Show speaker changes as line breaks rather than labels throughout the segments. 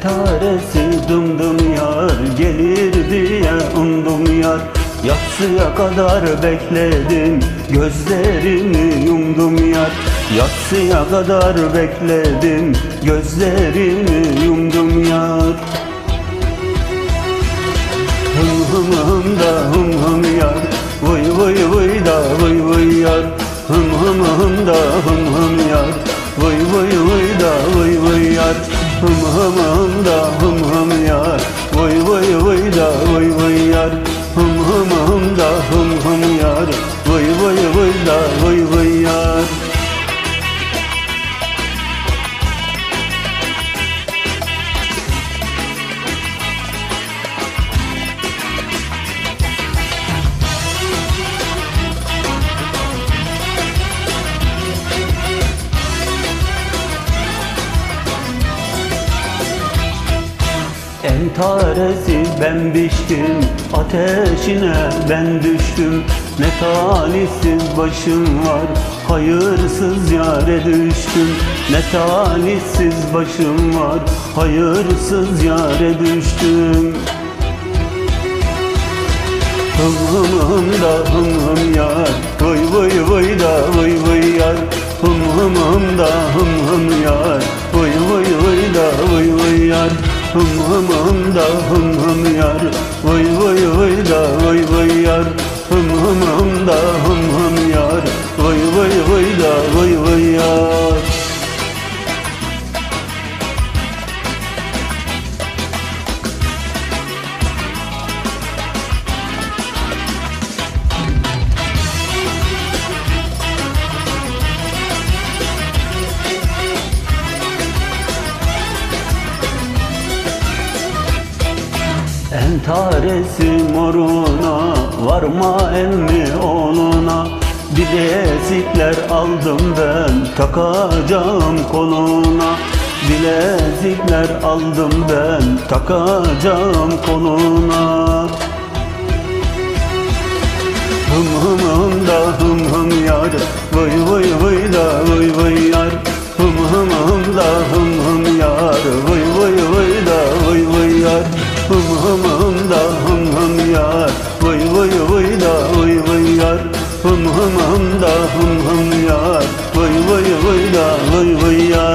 Entaresi dım yar gelir diye umdum yar. Yatsıya kadar bekledim gözlerimi yumdum yar. Yatsıya kadar bekledim gözlerimi yumdum yar Hım hım hım da hım hım yar. Vıy vıy vıy da vıy vıy yar. Hım hım hım da hım Entaresi ben biçtim Ateşine ben düştüm. Ne talihsiz başım var Hayırsız yare düştüm. Ne talihsiz başım var Hayırsız yare düştüm. Hım hım hım da hım hım yar Vıy vıy vıy da vıy vıy yar. Hım hım hım da hım Hım hım hım da hım hım yar. Vıy vıy vıy da vıy vıy yar. Hım hım hım da hım hım yar. Vıy vıy vıy Entaresi moruna Varma emmi oğluna. Bilezikler aldım ben Takacağım koluna. Bilezikler aldım ben Takacağım koluna. Hım hım hım da hım hım yar Vıy vıy vıy da vıy vıy yar. Hım hım hım da hım hım yar Vıy vıy vıy da vıy vıy yar. Hım hım hım da hım hım yar. Vıy vıy vıy da vıy vıy yar. Hım hım hım da hım hım yar. Vıy vıy vıy da vıy vıy yar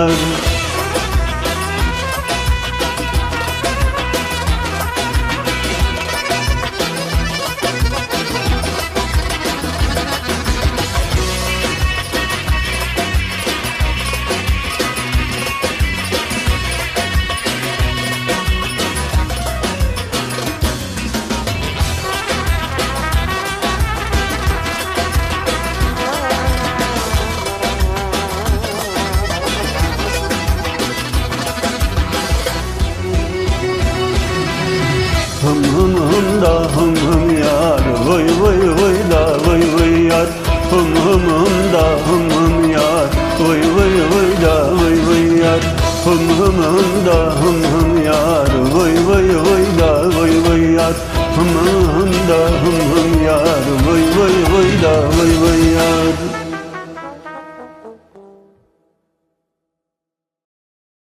hım hım yar Vıy vıy vıy da vıy vıy yar. Hım hım hım da hım